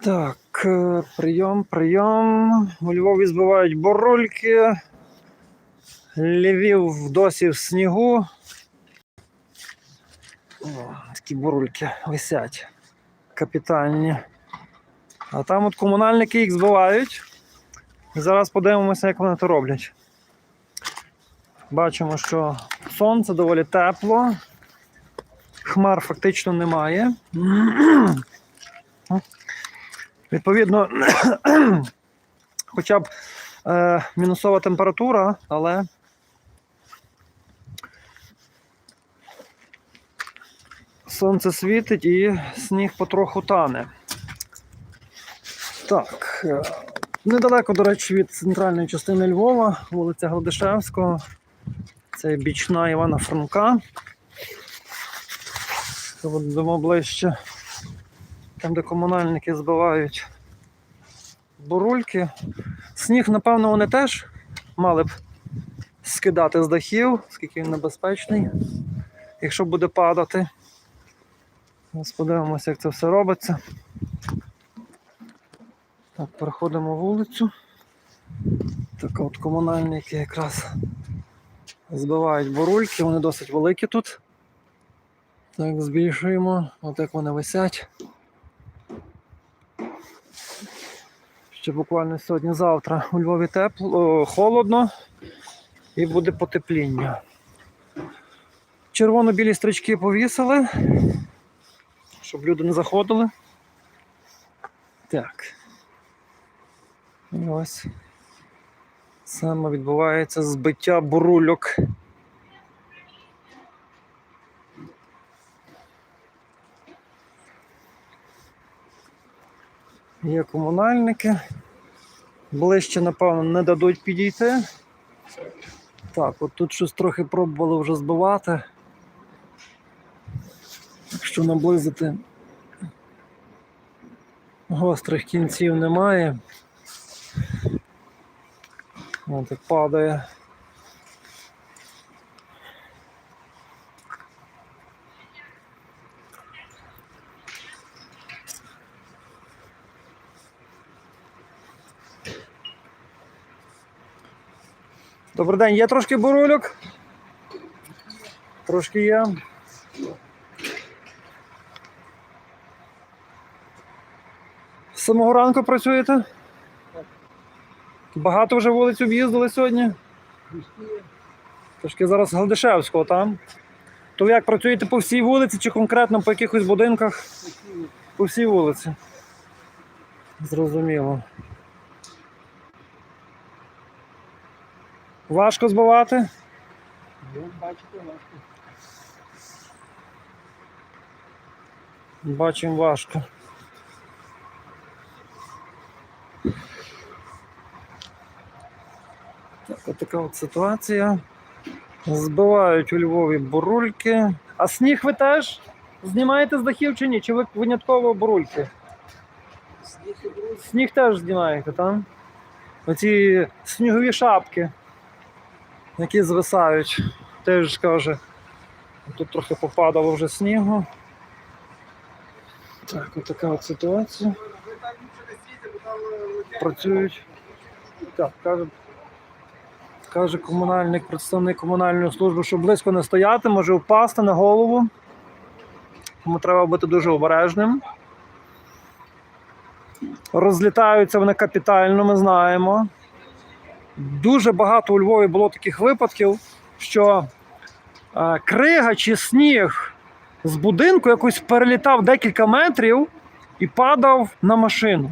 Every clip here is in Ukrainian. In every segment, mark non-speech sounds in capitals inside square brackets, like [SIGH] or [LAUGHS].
Так, е, прийом, прийом. У Львові збивають борульки. Львів досі в снігу. О, такі бурульки висять. Капітальні. А там от комунальники їх збивають. Зараз подивимося, як вони то роблять. Бачимо, що сонце доволі тепло. Хмар фактично немає. Відповідно, [CLEARS THROAT] хоча б е, мінусова температура, але сонце світить і сніг потроху тане. Так. е, Недалеко, до речі, від центральної частини Львова, вулиця Гладишевського. Це бічна Івана Франка. Будемо ближче. Там, де комунальники збивають бурульки. Сніг, напевно, вони теж мали б скидати з дахів, оскільки він небезпечний, якщо буде падати. Зараз подивимося, як це все робиться. Так, переходимо вулицю. Так от комунальники якраз збивають бурульки, вони досить великі тут. Так, збільшуємо, от як вони висять. Ще буквально сьогодні-завтра у Львові тепло, холодно і буде потепління. Червоно-білі стрічки повісили, щоб люди не заходили. Так. І ось саме відбувається збиття бурульок. Є комунальники. Ближче, напевно, не дадуть підійти. Так, от тут щось трохи пробували вже збивати. Якщо наблизити гострих кінців немає. От як падає. Добрий день, є трошки бурульок? Трошки є. З самого ранку працюєте? Багато вже вулиць об'їздили сьогодні? Трошки зараз Гладишевського там. То ви як працюєте по всій вулиці чи конкретно по якихось будинках? По всій вулиці. Зрозуміло. Важко збивати? Ну, бачите, важко. Бачимо важко. Так, от така от ситуація. Збивають у Львові бурульки. А сніг ви теж знімаєте з дахів чи ні? Чи ви винятково бурульки? Сніг теж знімаєте, так? Оці снігові шапки, які звисають, теж каже. Тут трохи попадало вже снігу. Так, от така от ситуація. Працюють. Так, каже, каже комунальник, представник комунальної служби, що близько не стояти, може впасти на голову. Тому треба бути дуже обережним. Розлітаються вони капітально, ми знаємо. Дуже багато у Львові було таких випадків, що е, крига чи сніг з будинку якось перелітав декілька метрів і падав на машину.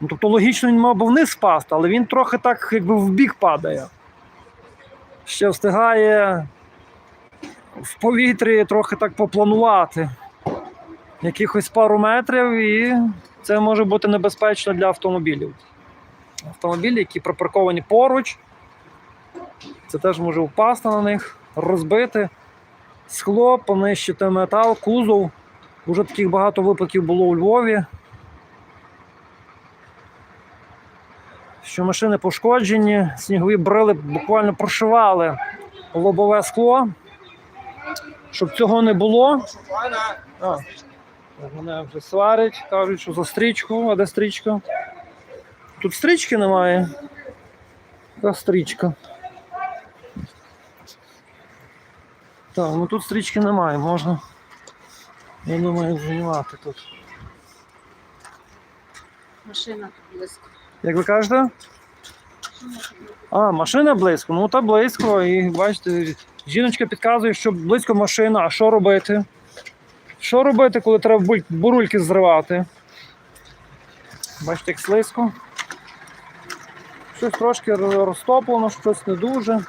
Ну, тобто логічно він мав би вниз впасти, але він трохи так якби в бік падає. Ще встигає в повітрі трохи так попланувати. Якихось пару метрів, і це може бути небезпечно для автомобілів. Автомобілі, які припарковані поруч, це теж може впасти на них, розбити скло, понищити метал, кузов. Уже таких багато випадків було у Львові. що машини пошкоджені, снігові брили буквально прошивали лобове скло, щоб цього не було. А, мене вже сварять, кажуть, що за стрічку, а де стрічка? Тут стрічки немає. Яка стрічка? Так, ну тут стрічки немає, можна. Я думаю, знімати тут. Машина близько. Як ви кажете? А, машина близько. Ну та близько. І бачите, жіночка підказує, що близько машина, а що робити? Що робити, коли треба бурульки зривати? Бачите, як слизько. Щось трошки розтоплено, щось не дуже.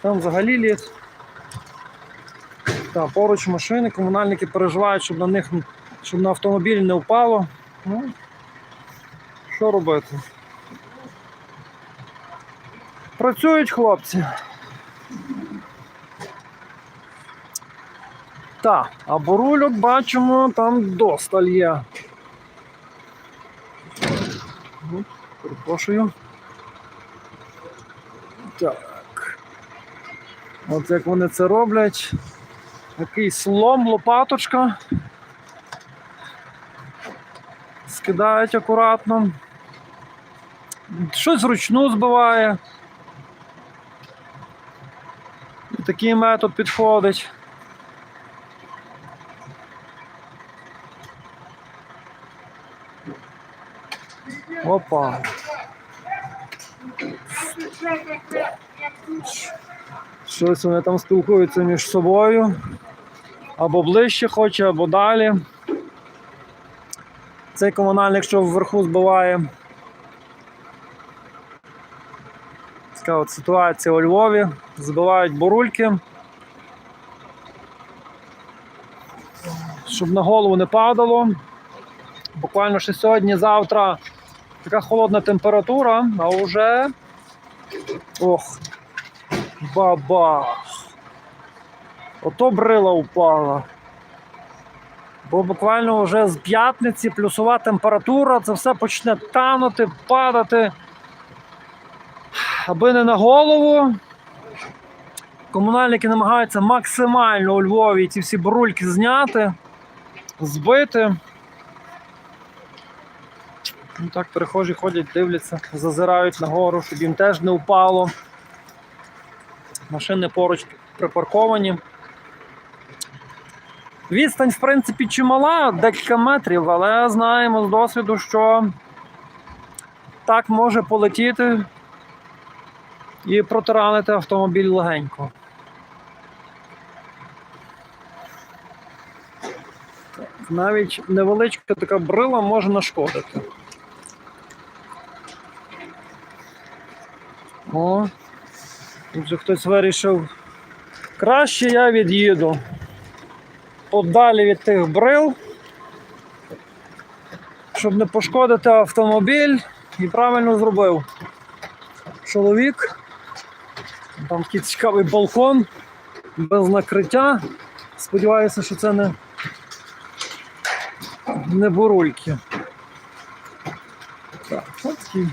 Там взагалі ліс. Та, поруч машини, комунальники переживають, щоб на них щоб на автомобіль не впало. Ну, що робити? Працюють хлопці. Так, а бурульок бачимо, там досталь є. Ну, Перепрошую. Так. От як вони це роблять. Якийсь лом, лопаточка. Скидають акуратно. Щось вручну збиває. І такий метод підходить. Опа. Щось вони там спілкуються між собою. Або ближче хоче, або далі. Цей комунальник, що вверху збиває. Така от ситуація у Львові. Збивають бурульки. Щоб на голову не падало. Буквально ще сьогодні-завтра така холодна температура, а вже. Ох. Баба. Ото брила упала. Бо буквально вже з п'ятниці плюсова температура, це все почне танути, падати. Аби не на голову. Комунальники намагаються максимально у Львові ці всі брульки зняти, збити. Ну так, перехожі ходять, дивляться, зазирають нагору, щоб їм теж не впало. Машини поруч припарковані. Відстань, в принципі, чимала, декілька метрів, але знаємо з досвіду, що так може полетіти і протаранити автомобіль легенько. Навіть невеличка така брила може нашкодити. О, тут вже хтось вирішив. Краще я від'їду подалі від тих брил, щоб не пошкодити автомобіль і правильно зробив. Чоловік, там такий цікавий балкон без накриття. Сподіваюся, що це не, не бурульки. Так, от такий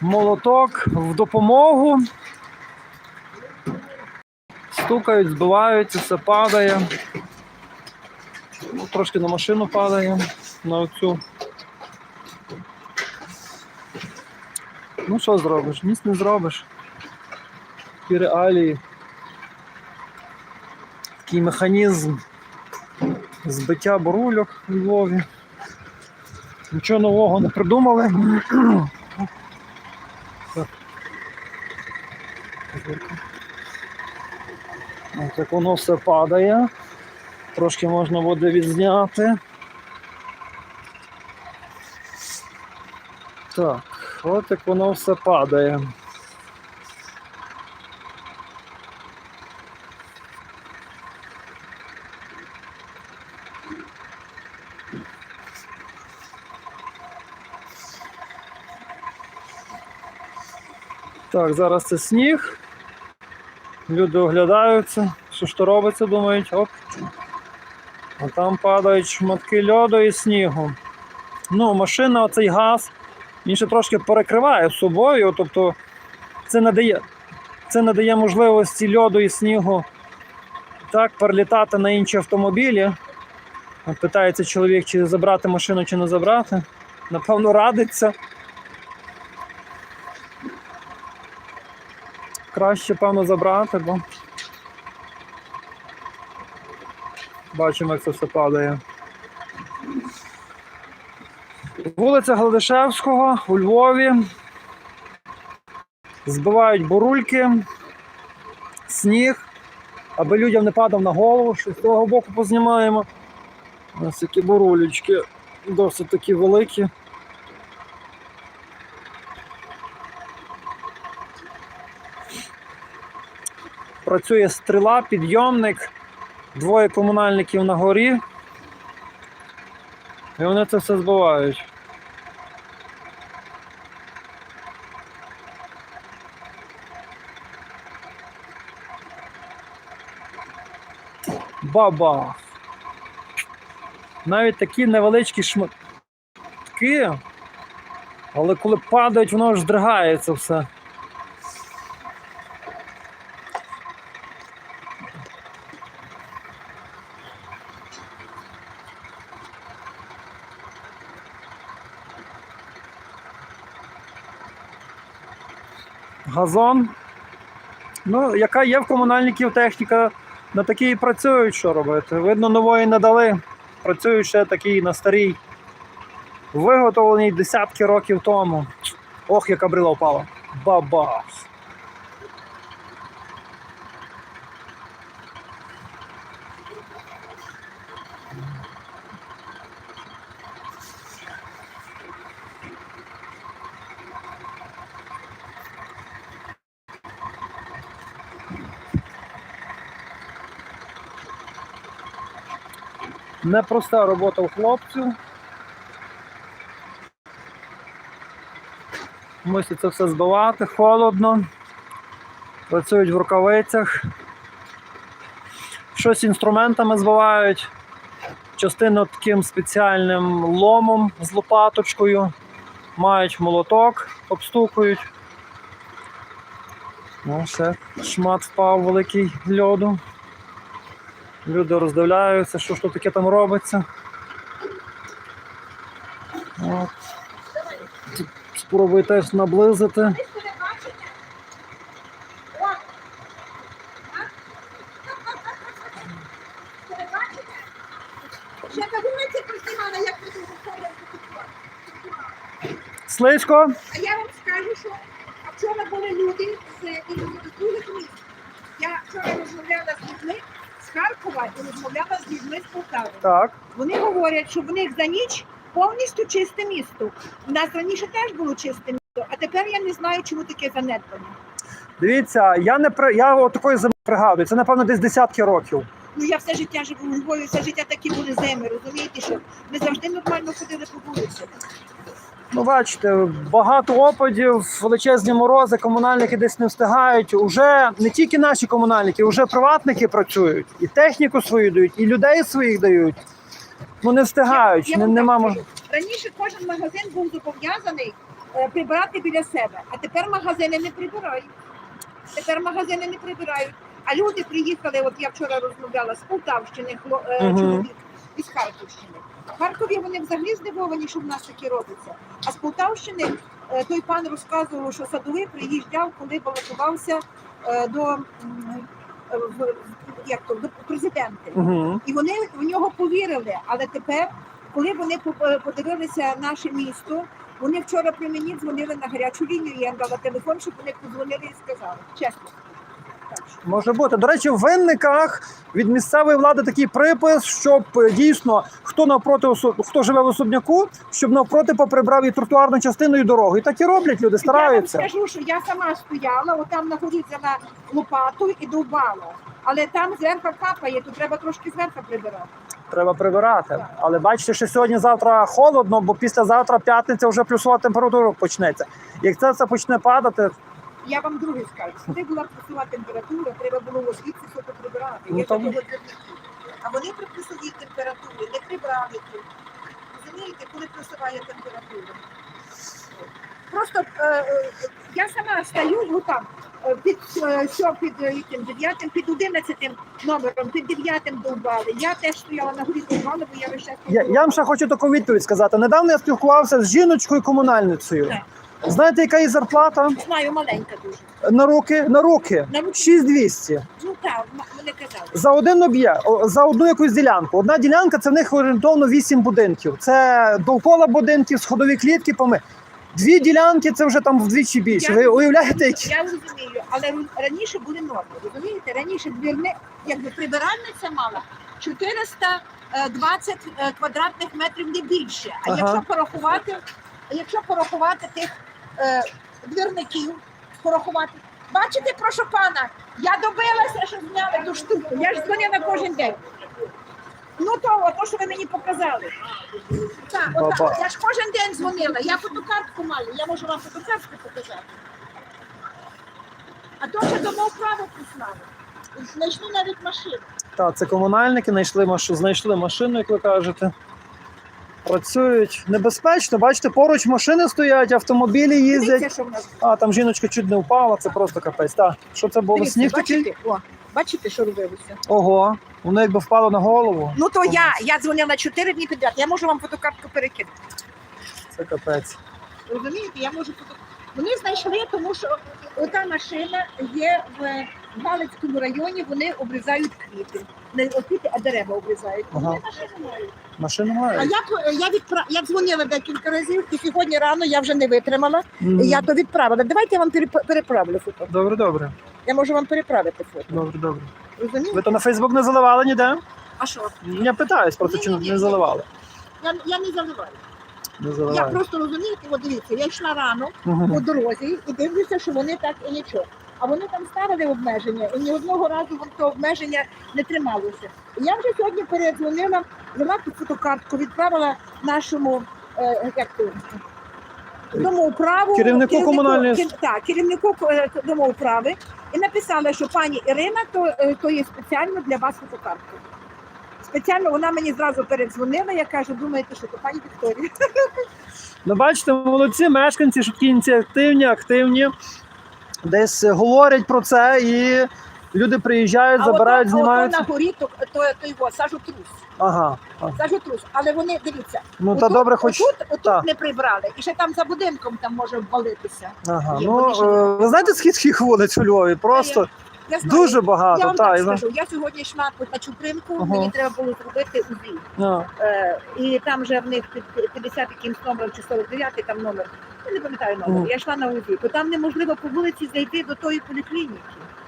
молоток в допомогу. Стукають, збиваються, все падає. Ну, трошки на машину падає, на оцю. Ну що зробиш? Ніц не зробиш. Такі реалії. Такий механізм збиття бурульок у Львові. Нічого нового не придумали. От як воно все падає. Трошки можна буде відзняти. Так, от як воно все падає. Так, зараз це сніг. Люди оглядаються, що ж то робиться, думають, оп. А там падають шматки льоду і снігу. Ну, машина, оцей газ, він ще трошки перекриває собою, тобто це не дає Це надає можливості льоду і снігу так перелітати на інші автомобілі. Питається чоловік, чи забрати машину, чи не забрати. Напевно, радиться. Краще, певно, забрати, бо бачимо, як це все падає. Вулиця Гладишевського у Львові. Збивають бурульки, сніг, аби людям не падав на голову, що з того боку познімаємо. Ось такі бурулечки досить такі великі. Працює стріла, підйомник, двоє комунальників на горі. І вони це все збивають. Баба. Навіть такі невеличкі шматки, але коли падають, воно ж здригається все. Газон. Ну, яка є в комунальників техніка, на такій працюють, що робити. Видно, нової не дали. Працюють ще такий на старій. Виготовлений десятки років тому. Ох, яка брила впала. Бабах. Непроста робота у хлопців. Мусять це все збивати, холодно. Працюють в рукавицях. Щось інструментами збивають. Частину таким спеціальним ломом з лопаточкою. Мають молоток, обстукують. Ну, все, шмат впав великий льоду. Люди роздивляються, що ж тут таке там робиться. От. Спробую теж наблизити. Слизько. А я вам скажу, що вчора були люди з, других міст. Я вчора розмовляла з людьми з Харкова і розмовляла з людьми з Полтави. Так. Вони говорять, що в них за ніч повністю чисте місто. У нас раніше теж було чисте місто, а тепер я не знаю, чому таке занедбання. Дивіться, я не при я от такої зими пригадую. Це напевно десь десятки років. Ну я все життя живу у Львові, все життя такі були зими, розумієте, що ми завжди нормально ходили по вулиці. Ну, бачите, багато опадів, величезні морози, комунальники десь не встигають. Уже не тільки наші комунальники, вже приватники працюють, і техніку свою дають, і людей своїх дають. Ну не встигають. Я не, нема мож... Раніше кожен магазин був зобов'язаний е, прибирати біля себе, а тепер магазини не прибирають. Тепер магазини не прибирають. А люди приїхали, от я вчора розмовляла з Полтавщини, хло- е, Мгм. чоловік із Харківщини. В Харкові вони взагалі здивовані, що в нас таке робиться. А з Полтавщини е, той пан розказував, що садовий приїжджав, коли балотувався е, до, е, як то, до президента. Угу. І вони в нього повірили. Але тепер, коли вони по- подивилися наше місто, вони вчора при мені дзвонили на гарячу лінію. Я дала телефон, щоб вони подзвонили і сказали. Чесно. Може бути. До речі, в винниках від місцевої влади такий припис, щоб е, дійсно хто навпроти хто живе в особняку, щоб навпроти поприбрав і тротуарну частину і дорогу. І так і роблять люди, стараються. Я вам скажу, що я сама стояла, отам на горі взяла лопату і довбала. Але там зверху капає, то треба трошки зверху прибирати. Треба прибирати. Але бачите, що сьогодні-завтра холодно, бо післязавтра п'ятниця вже плюсова температура почнеться. Як це все почне падати, Я вам друге скажу. Коли була плюсова температура, треба було звідси соко прибирати. Ну, Я там- такого. А вони при плюсовій температурі не прибрали тут. Розумієте, коли плюсова є температура. Просто е, е, я сама стою, ну там, е, під е, що під е, яким дев'ятим, під одинадцятим номером, під дев'ятим довбали. Я теж стояла на горі довбали, бо я весь час Я, я вам ще хочу таку відповідь сказати. Недавно я спілкувався з жіночкою комунальницею. Знаєте, яка її зарплата знаю, маленька дуже. на руки? На руки На руки. 6200. Ну так, вони казали. За один об'єкт, за одну якусь ділянку. Одна ділянка це в них орієнтовно 8 будинків. Це довкола будинків, сходові клітки, поми. Дві ділянки це вже там вдвічі більше. Ви уявляєте, які? Я розумію, але раніше були норми. Розумієте, раніше двірне, якби прибиральниця мала 420 е, квадратних метрів не більше. А Ага. якщо порахувати, а якщо порахувати тих е, двірників, порахувати. Бачите, прошу пана, я добилася, що зняли ту штуку. Я ж дзвонила кожен день. Ну то, то, що ви мені показали. Так, отак. Я ж кожен день дзвонила. Я фотокартку маю, я можу вам фотокартку показати. А то ще домов право прислали. Знайшли навіть машину. Так, це комунальники знайшли машину, знайшли машину, як ви кажете. Працюють небезпечно. Бачите, поруч машини стоять, автомобілі їздять. Дивіться, що в нас. А там жіночка чуть не впала, це просто капець. Так, що це було? Дивіться, Сніг такий? бачите? О, бачите, що робилося? Ого, воно якби впало на голову. Ну то я, я дзвонила 4 дні підряд. Я можу вам фотокартку перекинути. Це капець. Розумієте, я можу фото. Вони знайшли, тому що ота машина є в Галицькому районі, вони обрізають квіти. Не квіти, а дерева обрізають. Ага. Вони машину мають. Машину А мають. я, я, відпра... я дзвонила декілька разів, і сьогодні рано я вже не витримала. І я то відправила. Давайте я вам переправлю фото. Добре, добре. Я можу вам переправити фото. Добре, добре. Розумієте? Ви то на Фейсбук не заливали ніде? А що? Я питаюсь, просто чи не заливали. Я, я не заливаю. Не Я просто розумієте, от дивіться, я йшла рано по дорозі і дивлюся, що вони так і нічого. А вони там ставили обмеження, і ні одного разу воно то обмеження не трималося. І я вже сьогодні передзвонила, взяла ту фотокартку, відправила нашому е, як то, домоуправу Керівнику комунальної- кер- так, керівнику е, домоуправи і написала, що пані Ірина, то, е, то є спеціально для вас фотокартка. Спеціально вона мені зразу передзвонила, я кажу, думаєте, що то пані Вікторія. [LAUGHS] Ну, бачите, молодці мешканці, що такі ініціативні, активні, десь говорять про це, і люди приїжджають, забирають, ото- а на горі, то, то, то його сажотрус. Ага. ага. Сажотрус. Але вони дивіться, Ну та добре, хоч. отут, отут та. не прибрали. І ще там за будинком там може обвалитися. Ага. Ну, ще е, ви знаєте, скільки їх вулиць у Львові? Просто Я знаю. дуже я багато. вам Та, так скажу. Я сьогодні йшла по- на Чупринку, Ага. мені треба було зробити УЗІ. А, Е, і там вже в них під 50 якимсь номером чи 49 там номер. Я не пам'ятаю номер. Мгм. Я йшла на УЗІ, то там неможливо по вулиці зайти до тої поліклініки.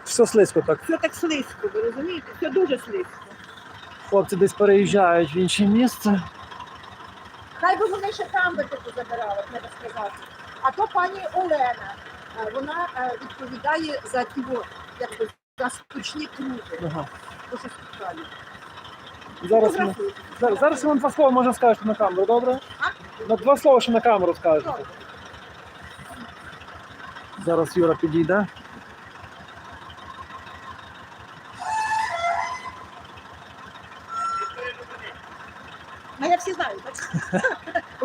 все слизько так. Все так слизько, ви розумієте? Все дуже слизько. Хлопці десь переїжджають в інше місце. Хай би вони ще там би таку забирали, треба сказати. А то пані Олена, е, вона е, відповідає за ті во, якби, за крути, Ага. що спеціально. Зараз, ми, зараз, зараз ви нам два слова може скажете на камеру, добре? На два слова ще на камеру скажете. Добре. Зараз Юра підійде. Ну я всі знаю, так?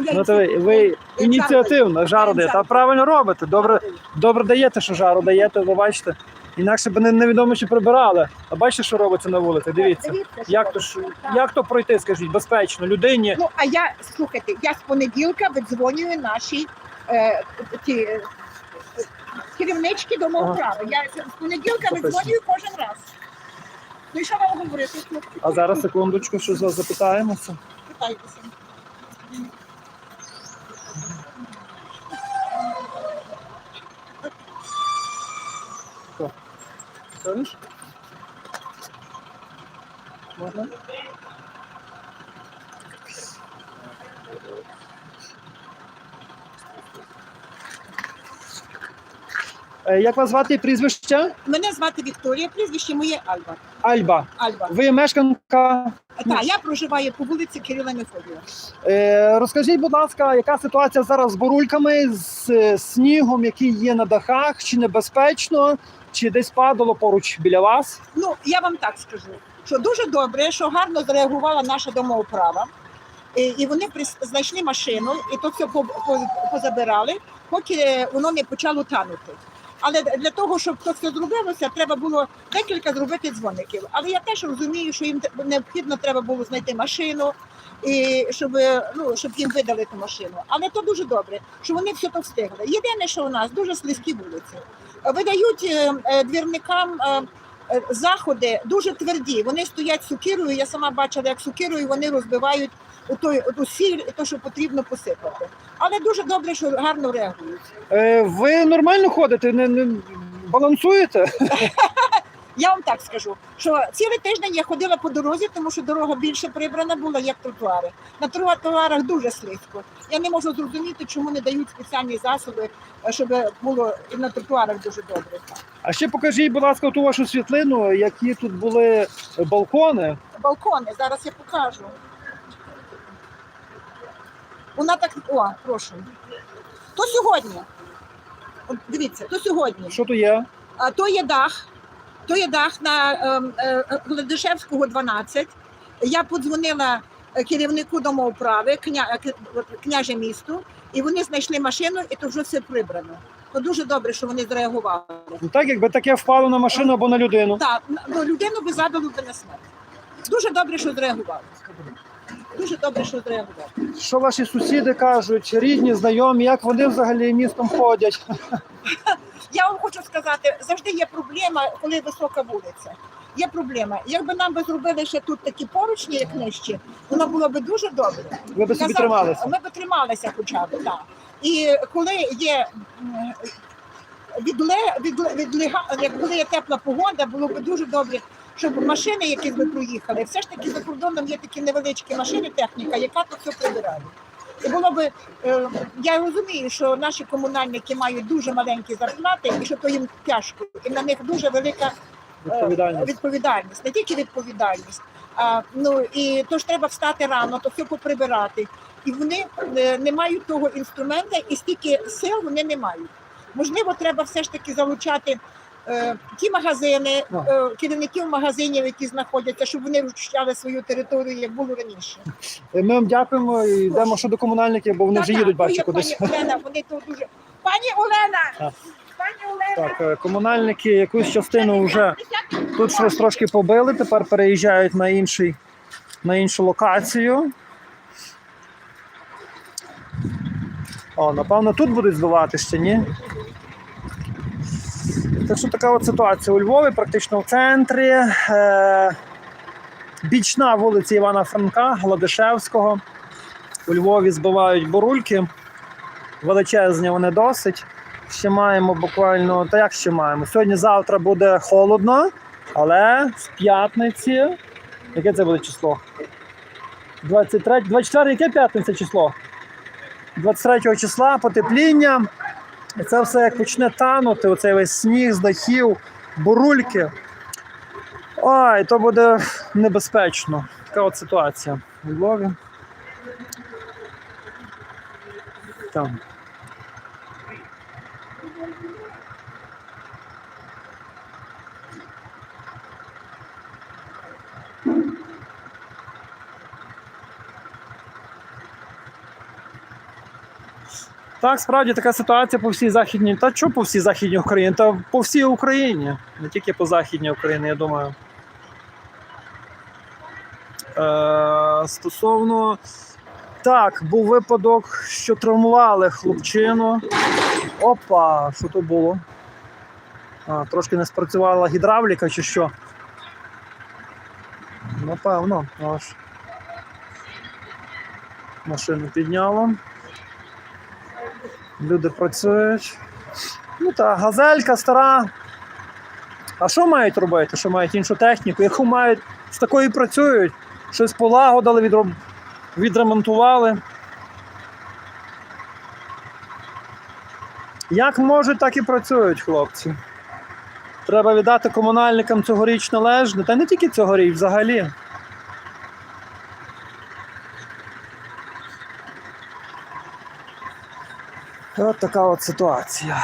Я Ну, то ви, ви ініціативно, жару Я даєте. жару Та правильно робите. Добре, добре даєте, що жару даєте, ви бачите. Інакше б не- невідомо, чи прибирали. А бачите, що робиться на вулиці? Дивіться. Дивіться, що Як то, робиться. Так. як то пройти, скажіть, безпечно людині? Ну, а я, слухайте, я з понеділка видзвонюю нашій е, ті, е, керівнички домоуправи. Я з понеділка Записуй. видзвонюю кожен раз. Ну і що вам говорити? хлопці? А зараз секундочку, що за- запитаємося. Питайтеся. Скажеш? Можна? Е, Як вас звати прізвище? Мене звати Вікторія, прізвище моє Альба. Альба. Альба. Ви мешканка. Так, я проживаю по вулиці Кирила Мефодіва. Е, Розкажіть, будь ласка, яка ситуація зараз з бурульками, з е, снігом, який є на дахах, чи небезпечно, чи десь падало поруч біля вас? Ну, я вам так скажу, що дуже добре, що гарно зреагувала наша домоуправа. І, і вони прис- знайшли машину, і то все по- по- позабирали, поки воно не почало танути. Але для того, щоб все зробилося, треба було декілька зробити дзвоників. Але я теж розумію, що їм необхідно треба було знайти машину, і щоб, ну, щоб їм видали ту машину. Але то дуже добре, що вони все то встигли. Єдине, що у нас дуже слизькі вулиці. Видають е, е, двірникам. е, Заходи дуже тверді. Вони стоять сукирою. Я сама бачила, як сукирою вони розбивають у той у сіль, і то, що потрібно посипати. Але дуже добре, що гарно реагують. Е, ви нормально ходите, не, не балансуєте? [LAUGHS] Я вам так скажу, що цілий тиждень я ходила по дорозі, тому що дорога більше прибрана була, як тротуари. На тротуарах дуже слизько. Я не можу зрозуміти, чому не дають спеціальні засоби, е, щоб було і на тротуарах дуже добре. А ще покажіть, будь ласка, ту вашу світлину, які тут були балкони. Балкони, зараз я покажу. Вона так. О, прошу. То сьогодні. От дивіться, то сьогодні. Що то є? А, то є дах, то є дах на ем, е, Гладишевського 12. Я подзвонила е, керівнику домоуправи, кня, е, княже місту, і вони знайшли машину, і то вже все прибрано. То дуже добре, що вони зреагували. Ну так, якби таке впало на машину або на людину. Так, ну, людину би задали би на смерть. Дуже добре, що зреагували. Дуже добре, що зреагували. Що ваші сусіди кажуть, рідні, знайомі, як вони взагалі містом ходять? Я вам хочу сказати, завжди є проблема, коли висока вулиця. Є проблема. Якби нам би зробили ще тут такі поручні, як нижчі, воно було б дуже добре. Ви би собі трималися. Ми б трималися хоча б, так. І коли є відле, відле, відлега- як коли є тепла погода, було б дуже добре, щоб машини, які би проїхали, все ж таки за кордоном є такі невеличкі машини, техніка, яка то все прибирає. І було би, е, я розумію, що наші комунальники мають дуже маленькі зарплати, і що то їм тяжко, і на них дуже велика е, Відповідальність. відповідальність, не тільки відповідальність. А, ну і то ж треба встати рано, то все поприбирати. І вони е, не мають того інструмента, і стільки сил вони не мають. Можливо, треба все ж таки залучати ті магазини, е, керівників магазинів, які знаходяться, щоб вони розчищали свою територію, як було раніше. Ми вам дякуємо і йдемо ще до комунальників, бо вони вже їдуть, то бачу, кудись. Пані Олена, вони то дуже. Пані Олена! Так. Пані Олена! Так, е, комунальники якусь частину вже тут щось трошки побили, тепер переїжджають на інший, на іншу локацію. О, напевно, тут будуть збивати ще, ні? Так що така от ситуація у Львові, практично в центрі. Е- бічна вулиця Івана Франка, Гладишевського. У Львові збивають бурульки. Величезні вони досить. Ще маємо буквально, та як ще маємо? Сьогодні-завтра буде холодно, але з п'ятниці. Яке це буде число? 23, 24, яке п'ятниця число? 23 числа потепління. І це все як почне танути, оцей весь сніг з дахів, бурульки. Ой, то буде небезпечно. Така от ситуація у Львові. Там. Так, справді така ситуація по всій західній. Та що по всій західній Україні? Та по всій Україні, не тільки по західній Україні, я думаю. Е, стосовно. Так, був випадок, що травмували хлопчину. Опа, що то було? А, трошки не спрацювала гідравліка чи що. Напевно, аж. Машину підняло. Люди працюють. Ну та газелька стара. А що мають робити? Що мають іншу техніку? Яку мають з такою працюють? Щось полагодили, відроб... відремонтували. Як можуть, так і працюють хлопці. Треба віддати комунальникам цьогоріч належне, та не тільки цьогоріч, взагалі. От така от ситуація.